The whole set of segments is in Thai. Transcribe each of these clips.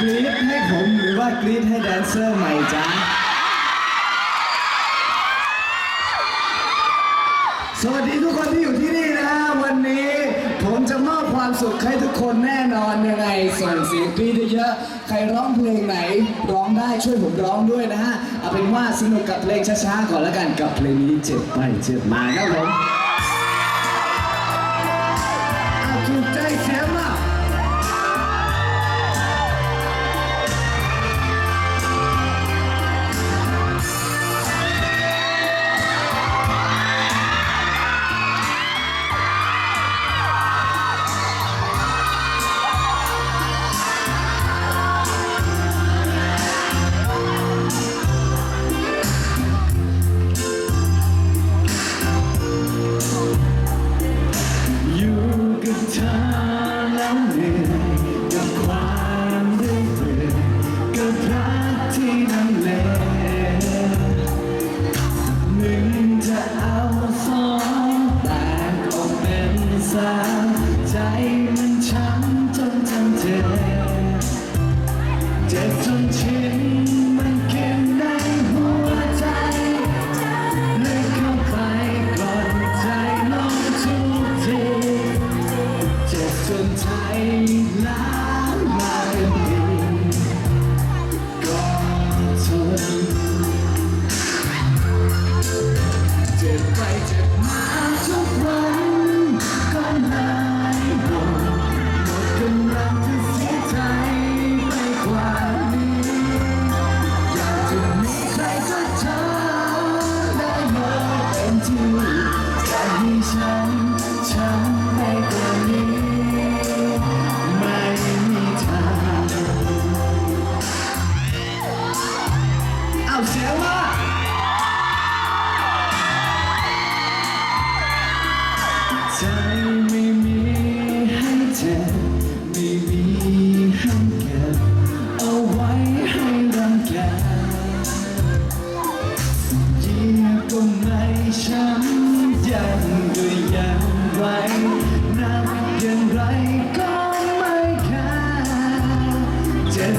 กรี๊ดให้ผมหรือว่ากรี๊ดให้แดนเซอร์ใหม่จ้าสวัสดีทุกคนที่อยู่ที่นี่นะวันนี้ผมจะมอบความสุขให้ทุกคนแน่นอนยังไงส่งเสียงกรี๊ดเยอะใครร้องเพลงไหน ร้องได้ช่วยผมร้องด้วยนะฮะเอาเป็นว่าสนุกกับเพลงช้าๆก่อนแล้วกันกับเพลงนี้เจ็บไปเจ็บมาครับผม And.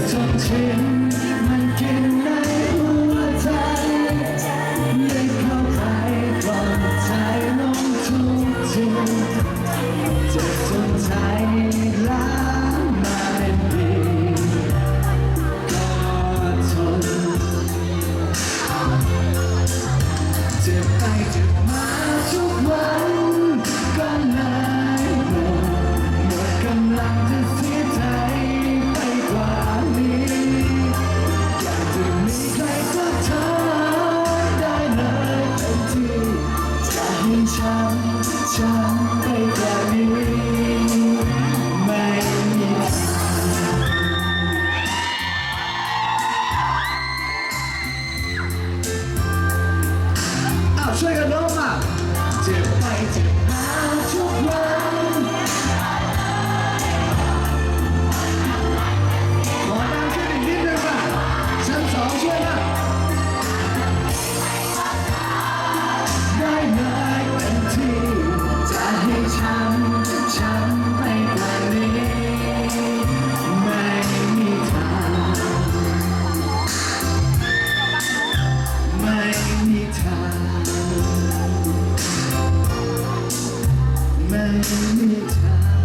从前。suegra no 마음이 다